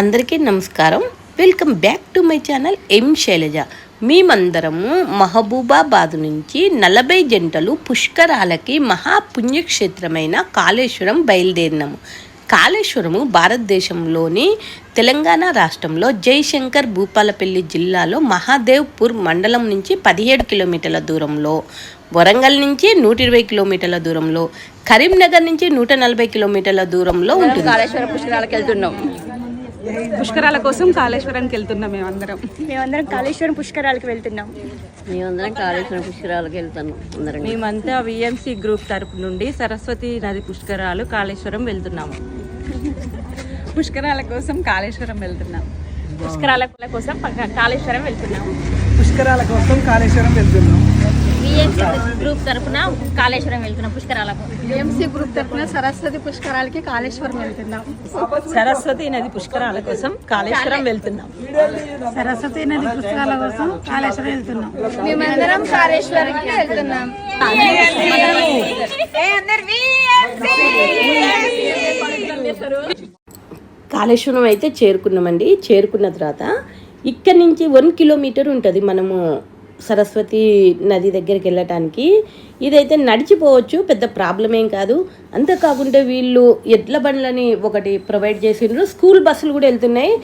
అందరికీ నమస్కారం. Welcome back to my channel M Shailaja. మేమందరము మహబూబాబాద్ నుంచి నలభై జంటలు పుష్కరాలకి మహాపుణ్యక్షేత్రమైన కాళేశ్వరం బయలుదేరినాము. కాళేశ్వరము భారతదేశంలోని తెలంగాణ రాష్ట్రంలో జయశంకర్ భూపాలపల్లి జిల్లాలో మహాదేవ్పూర్ మండలం నుంచి పదిహేడు కిలోమీటర్ల దూరంలో వరంగల్ నుంచి నూట ఇరవై కిలోమీటర్ల దూరంలో కరీంనగర్ నుంచి నూట నలభై కిలోమీటర్ల దూరంలో ఉంటుంది. కాళేశ్వరం పుష్కరాలకు వెళ్తున్నాం. పుష్కరాల కోసం కాళేశ్వరానికి వెళ్తున్నాం మేమందరం. మేమందరం కాళేశ్వరం పుష్కరాలకు వెళ్తున్నాం. మేమందరం కాళేశ్వరం పుష్కరాలకు వెళ్తున్నాం అందరం. మేమంతా విఎంసి గ్రూప్ తరపు నుండి సరస్వతి నది పుష్కరాలు కాళేశ్వరం వెళ్తున్నాము. పుష్కరాల కోసం కాళేశ్వరం వెళ్తున్నాం. పుష్కరాల కోసం పక్క- కాళేశ్వరం వెళ్తున్నాం. పుష్కరాల కోసం కాళేశ్వరం వెళ్తున్నాం. గ్రూప్ తరపున కాళేశ్వరం వెళ్తున్నాం పుష్కరాలకు. ఎంసీ గ్రూప్ తరఫున సరస్వతి పుష్కరాలకి కాళేశ్వరం వెళ్తున్నాం. సరస్వతి నది పుష్కరాల కోసం కాళేశ్వరం వెళ్తున్నాం. సరస్వతి నది పుష్కరాల కోసం కాళేశ్వరం వెళ్తున్నాం. మేమందరం కాళేశ్వరంకి వెళ్తున్నాం. కాళేశ్వరం అయితే చేరుకున్నామండి. చేరుకున్న తర్వాత ఇక్కడి నుంచి వన్ కిలోమీటర్ ఉంటుంది మనము సరస్వతి నది దగ్గరికి వెళ్ళటానికి ఇదైతే నడిచిపోవచ్చు పెద్ద ప్రాబ్లం ఏం కాదు. అంతేకాకుండా వీళ్ళు ఎడ్ల బండ్లని ఒకటి ప్రొవైడ్ చేసిండ్రు. స్కూల్ బస్సులు కూడా వెళ్తున్నాయి.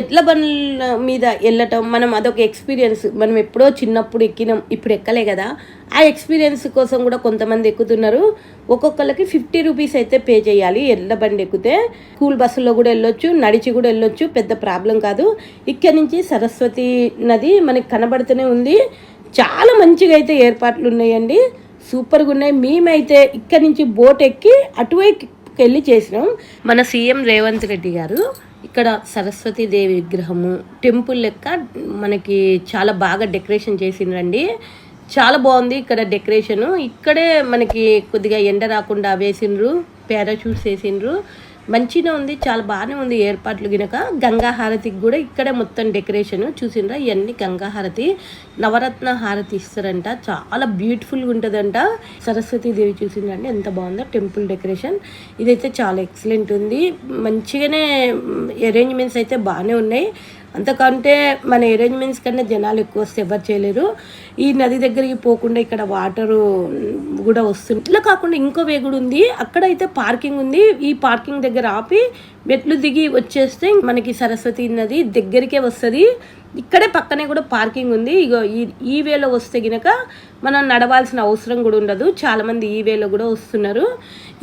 ఎడ్ల బండ్ల మీద వెళ్ళటం మనం అదొక ఎక్స్పీరియన్స్ మనం ఎప్పుడో చిన్నప్పుడు ఎక్కినాం ఇప్పుడు ఎక్కలే కదా. ఆ ఎక్స్పీరియన్స్ కోసం కూడా కొంతమంది ఎక్కుతున్నారు. ఒక్కొక్కరికి ఫిఫ్టీ రూపీస్ అయితే పే చేయాలి. ఎడ్ల బండి ఎక్కితే స్కూల్ బస్సులో కూడా వెళ్ళొచ్చు నడిచి కూడా వెళ్ళొచ్చు పెద్ద ప్రాబ్లం కాదు. ఇక్కడ నుంచి సరస్వతి నది మనకి కనబడుతూనే ఉంది. చాలా మంచిగా అయితే ఏర్పాట్లు ఉన్నాయండి. సూపర్గా ఉన్నాయి. మేమైతే ఇక్కడ నుంచి బోట్ ఎక్కి అటువైపు వెళ్ళి చేసినాం. మన సీఎం రేవంత్ రెడ్డి గారు ఇక్కడ సరస్వతి దేవి విగ్రహము. టెంపుల్ లెక్క మనకి చాలా బాగా డెకరేషన్ చేసిండ్రండి. చాలా బాగుంది ఇక్కడ డెకరేషన్. ఇక్కడే మనకి కొద్దిగా ఎండ రాకుండా వేసిండ్రు పారాషూట్స్ వేసిండ్రు మంచిగా ఉంది చాలా బాగానే ఉంది ఏర్పాట్లు గినక. గంగా హారతికి కూడా ఇక్కడే మొత్తం డెకరేషన్ చూసిండ్రా? ఇవన్నీ గంగా హారతి నవరత్న హారతి ఇస్తారంట. చాలా బ్యూటిఫుల్గా ఉంటుందంట. సరస్వతి దేవి చూసిండ్రండి ఎంత బాగుందో టెంపుల్ డెకరేషన్. ఇదైతే చాలా ఎక్సలెంట్ ఉంది. మంచిగానే అరేంజ్మెంట్స్ అయితే బాగానే ఉన్నాయి. అంతకంటే మన అరేంజ్మెంట్స్ కన్నా జనాలు ఎక్కువ వస్తే ఎవరు చేయలేరు. ఈ నది దగ్గరికి పోకుండా ఇక్కడ వాటరు కూడా వస్తుంది. ఇట్లా కాకుండా ఇంకో వే కూడా ఉంది. అక్కడ అయితే పార్కింగ్ ఉంది. ఈ పార్కింగ్ దగ్గర ఆపి మెట్లు దిగి వచ్చేస్తే మనకి సరస్వతి నది దగ్గరికే వస్తుంది. ఇక్కడే పక్కనే కూడా పార్కింగ్ ఉంది. ఇగో ఈ వేలో వస్తే గినక మనం నడవాల్సిన అవసరం కూడా ఉండదు. చాలామంది ఈ వేలో కూడా వస్తున్నారు.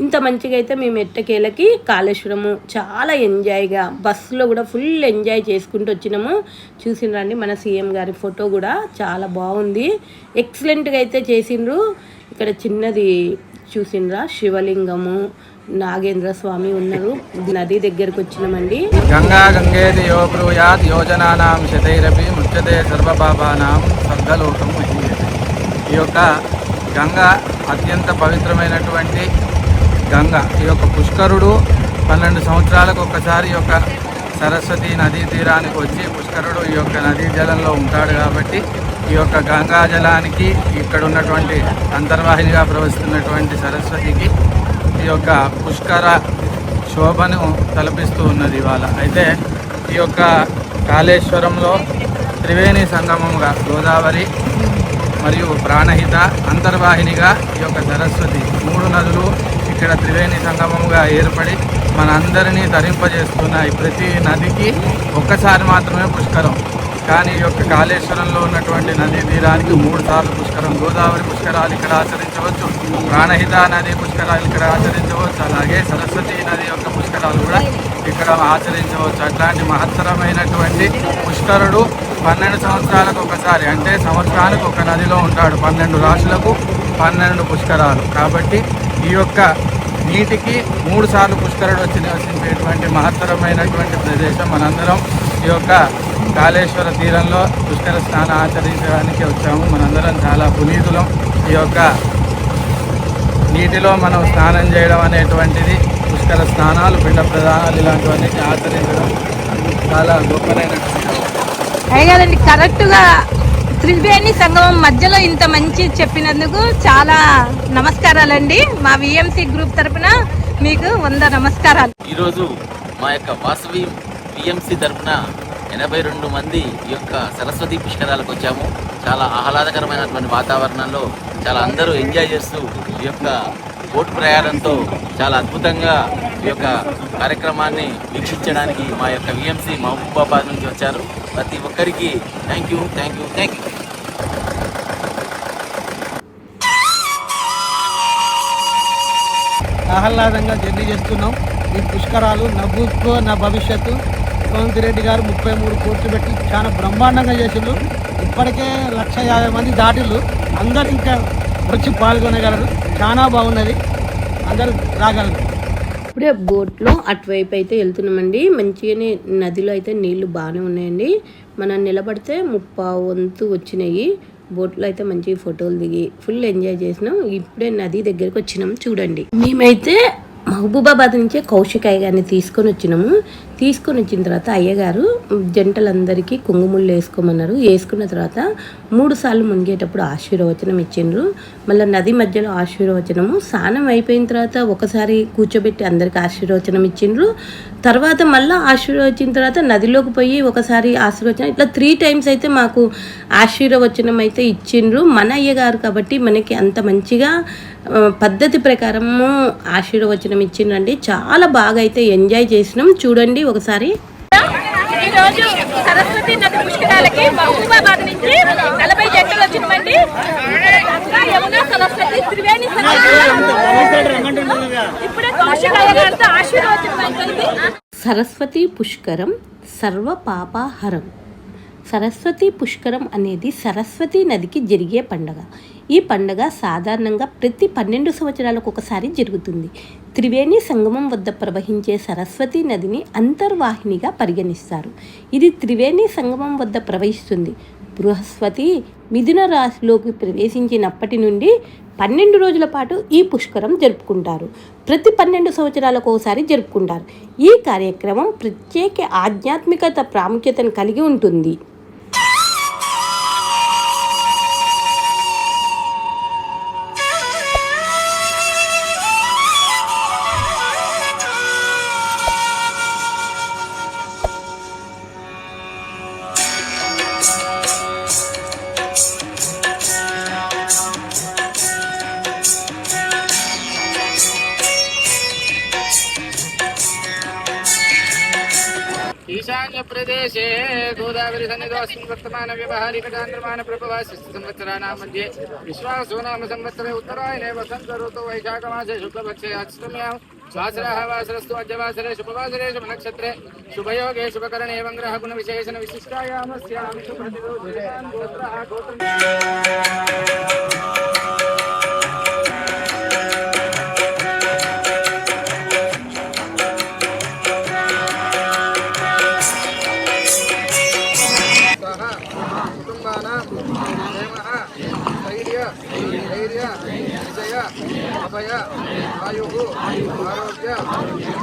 ఇంత మంచిగా అయితే మేము ఎట్టకేలకి కాళేశ్వరము చాలా ఎంజాయ్గా బస్సులో కూడా ఫుల్ ఎంజాయ్ చేసుకుంటూ వచ్చినాము. చూసినరండి మన సీఎం గారి ఫోటో కూడా చాలా బాగుంది. ఎక్సలెంట్గా అయితే చేసిండ్రు. ఇక్కడ చిన్నది చూసిండ్రా? శివలింగము నాగేంద్ర స్వామి ఉన్నారు. నది దగ్గరకు వచ్చినామండి. గంగా గంగేది యో బ్రూయాత్ యోజనానాం శతైరపి ముచ్చతే సర్వపాపానాం సర్గలోకం ఈ యొక్క గంగ అత్యంత పవిత్రమైనటువంటి గంగ. ఈ యొక్క పుష్కరుడు పన్నెండు సంవత్సరాలకు ఒకసారి యొక్క సరస్వతి నదీ తీరానికి వచ్చి పుష్కరుడు ఈ యొక్క నదీ జలంలో ఉంటాడు కాబట్టి ఈ యొక్క గంగా జలానికి ఇక్కడ ఉన్నటువంటి అంతర్వాహినిగా ప్రవహిస్తున్నటువంటి సరస్వతికి ఈ యొక్క పుష్కర శోభను తలపిస్తూ ఉన్నది ఇవాళ. అయితే ఈ యొక్క కాళేశ్వరంలో త్రివేణి సంగమంగా గోదావరి మరియు ప్రాణహిత అంతర్వాహినిగా ఈ యొక్క సరస్వతి మూడు నదులు ఇక్కడ త్రివేణి సంగమంగా ఏర్పడి మన అందరినీ ధరింపజేస్తున్నాయి ప్రతి నదికి ఒక్కసారి మాత్రమే పుష్కరం. కానీ ఈ యొక్క కాళేశ్వరంలో ఉన్నటువంటి నదీ తీరానికి మూడు సార్లు పుష్కరం. గోదావరి పుష్కరాలు ఇక్కడ ఆచరించవచ్చు. ప్రాణహిత నది పుష్కరాలు ఇక్కడ ఆచరించవచ్చు. అలాగే సరస్వతి నది యొక్క పుష్కరాలు కూడా ఇక్కడ ఆచరించవచ్చు. అట్లాంటి మహత్తరమైనటువంటి పుష్కరుడు పన్నెండు సంవత్సరాలకు ఒకసారి అంటే సంవత్సరానికి ఒక నదిలో ఉంటాడు. పన్నెండు రాశులకు పన్నెండు పుష్కరాలు. కాబట్టి ఈ యొక్క నీటికి మూడు సార్లు పుష్కరుడు వచ్చి నివసించేటువంటి మహత్తరమైనటువంటి ప్రదేశం మనందరం ఈ యొక్క కాళేశ్వర తీరంలో పుష్కర స్నానం ఆచరించడానికి వచ్చాము. మనందరం చాలా పునీతులం. ఈ యొక్క నీటిలో మనం స్నానం చేయడం అనేటువంటిది పుష్కర స్నానాలు పిండ ప్రదానాలు ఇలాంటివన్నీ ఆచరించడం చాలా గొప్పనైనటువంటి కరెక్ట్గా త్రివేణి సంగమం మధ్యలో ఇంత మంచి చెప్పినందుకు చాలా నమస్కారాలండి. మా విఎంసి గ్రూప్ తరపున మీకు వంద నమస్కారాలు. ఈరోజు మా యొక్క వాసవి పిఎంసి తరఫున ఎనభై రెండు మంది ఈ యొక్క సరస్వతి పుష్కరాలకు వచ్చాము. చాలా ఆహ్లాదకరమైనటువంటి వాతావరణంలో చాలా అందరూ ఎంజాయ్ చేస్తూ ఈ యొక్క బోటు ప్రయాణంతో చాలా అద్భుతంగా ఈ యొక్క కార్యక్రమాన్ని వీక్షించడానికి మా యొక్క విఎంసీ మహబూబాబాద్ నుంచి వచ్చారు. ప్రతి ఒక్కరికి thank you thank you thank you ఆహ్లాదంగా జర్నీ చేస్తున్నాం. ఈ పుష్కరాలు నవ్వుకో నా భవిష్యత్తు. సోమంత్ రెడ్డి గారు ముప్పై మూడు కోట్లు పెట్టి చాలా బ్రహ్మాండంగా చేసిండ్రు. ఇప్పటికే లక్ష యాభై మంది దాటిళ్ళు అందరు ఇంకా వచ్చి పాల్గొనగలరు. చాలా బాగున్నది. అందరూ రాగలరు. ఇప్పుడే బోట్లో అటువైపు అయితే వెళ్తున్నామండి. మంచిగానే నదిలో అయితే నీళ్ళు బాగానే ఉన్నాయండి. మనం నిలబడితే ముప్పా వంతు వచ్చినాయి. బోట్లో అయితే మంచి ఫోటోలు దిగి ఫుల్ ఎంజాయ్ చేసినాం. ఇప్పుడే నది దగ్గరికి వచ్చినాం చూడండి. మేమైతే మహబూబాబాద్ నుంచే కౌశికాయ గారిని తీసుకొని వచ్చినాము. తీసుకొని వచ్చిన తర్వాత అయ్యగారు జంటలందరికీ కుంగుముళ్ళు వేసుకోమన్నారు. వేసుకున్న తర్వాత మూడు సార్లు మునిగేటప్పుడు ఆశీర్వచనం ఇచ్చిండ్రు. మళ్ళీ నది మధ్యలో ఆశీర్వచనము. స్నానం అయిపోయిన తర్వాత ఒకసారి కూర్చోబెట్టి అందరికి ఆశీర్వచనం ఇచ్చిండ్రు. తర్వాత మళ్ళీ ఆశీర్వచన తర్వాత నదిలోకి పోయి ఒకసారి ఆశీర్వచనం. ఇట్లా త్రీ టైమ్స్ అయితే మాకు ఆశీర్వచనం అయితే ఇచ్చిండ్రు. మన అయ్యగారు కాబట్టి మనకి అంత మంచిగా పద్ధతి ప్రకారము ఆశీర్వచనం ఇచ్చిండ్రండి. చాలా బాగా అయితే ఎంజాయ్ చేసినాం. చూడండి ఒకసారి. ఈ రోజు సరస్వతి నది పుష్కరాలకి మహబూబాబాద్ నుంచి నలభై జంటలు యమున సరస్వతి త్రివేణి. ఇప్పుడే ఆశీర్వచనం సరస్వతి పుష్కరం సర్వ పాపాహరం. సరస్వతి పుష్కరం అనేది సరస్వతి నదికి జరిగే పండగ. ఈ పండగ సాధారణంగా ప్రతి పన్నెండు సంవత్సరాలకు ఒకసారి జరుగుతుంది. త్రివేణి సంగమం వద్ద ప్రవహించే సరస్వతి నదిని అంతర్వాహినిగా పరిగణిస్తారు. ఇది త్రివేణి సంగమం వద్ద ప్రవహిస్తుంది. బృహస్పతి మిథున రాశిలోకి ప్రవేశించినప్పటి నుండి పన్నెండు రోజుల పాటు ఈ పుష్కరం జరుపుకుంటారు. ప్రతి పన్నెండు సంవత్సరాలకు ఒకసారి జరుపుకుంటారు. ఈ కార్యక్రమం ప్రత్యేక ఆధ్యాత్మికత ప్రాముఖ్యతను కలిగి ఉంటుంది. ईशान्य ईशान्यप्रदेशे गोदावरीसन्निधोऽस्मिन् वर्तमानव्यवहारिकटान्द्रमानप्रभवास्य संवत्सराणां मध्ये विश्वासो नाम संवत्सरे उत्तरायणे वसन्तऋतौ वैशाखमासे शुक्लपक्षे अष्टम्यां वासराः वासरस्तु अद्यवासरे शुभवासरे शुभनक्षत्रे शुभयोगे शुभकरणे एवं ग्रहगुणविशेषणविशिष्टायामस्यां शुभप्रतिभो गोत्रः गोत्रम्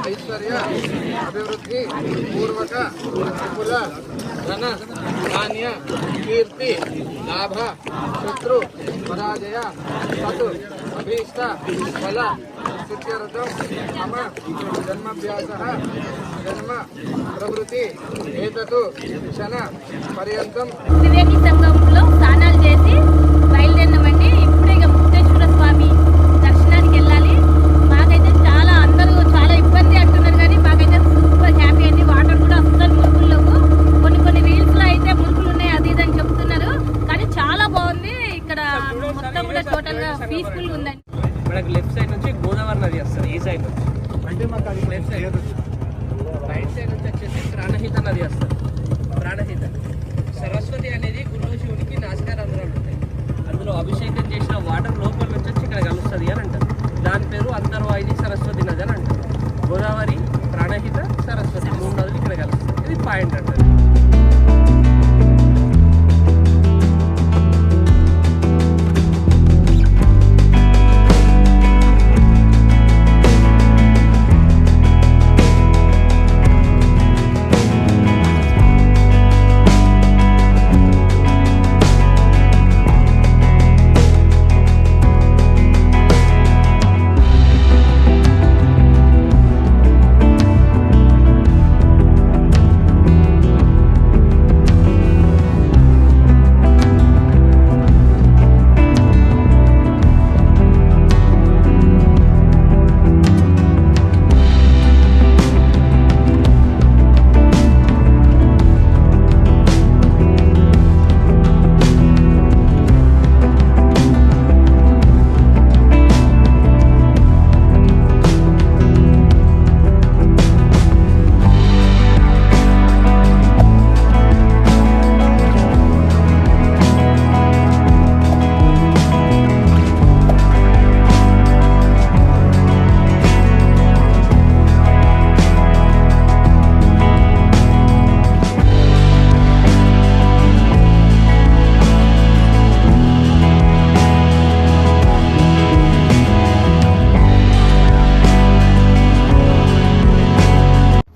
ऐश्वर्य अभिवृद्धि पूर्वक अनुकूल धन धान्य कीर्ति लाभ शत्रु पराजय सतु अभीष्ट फल जन्मभ्यास जन्म प्रवृति एक क्षण पर्यटन టోటల్గా పీస్ఫుల్ ఉందండి. మనకు లెఫ్ట్ సైడ్ నుంచి గోదావరి నది వస్తుంది ఈ సైడ్ నుంచి. అంటే మాకు అది లెఫ్ట్ సైడ్. రైట్ సైడ్ నుంచి వచ్చేసి ప్రాణహిత నది వస్తుంది. ప్రాణహిత. సరస్వతి అనేది గురువు శివునికి నాసికా రంధ్రాలు ఉంటాయి. అందులో అభిషేకం చేసిన వాటర్ లోపల నుంచి వచ్చి ఇక్కడ కలుస్తుంది అని అంటారు. దాని పేరు అంతర్వాహిని సరస్వతి నది అని అంటారు. గోదావరి ప్రాణహిత సరస్వతి మూడు నదులు ఇక్కడ కలుస్తాయి. ఇది పాయింట్ అంటారు.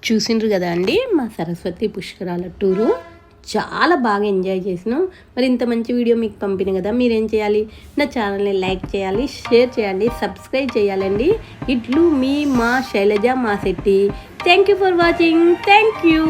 చూసిండ్రు కదా అండి మా సరస్వతి పుష్కరాల టూరు. చాలా బాగా ఎంజాయ్ చేసినాం. మరి ఇంత మంచి వీడియో మీకు పంపిన కదా మీరేం చేయాలి? నా ఛానల్ని లైక్ చేయాలి షేర్ చేయండి సబ్స్క్రైబ్ చేయాలండి. ఇట్లు మీ మా శైలజ మా Shetty. Thank you for watching thank you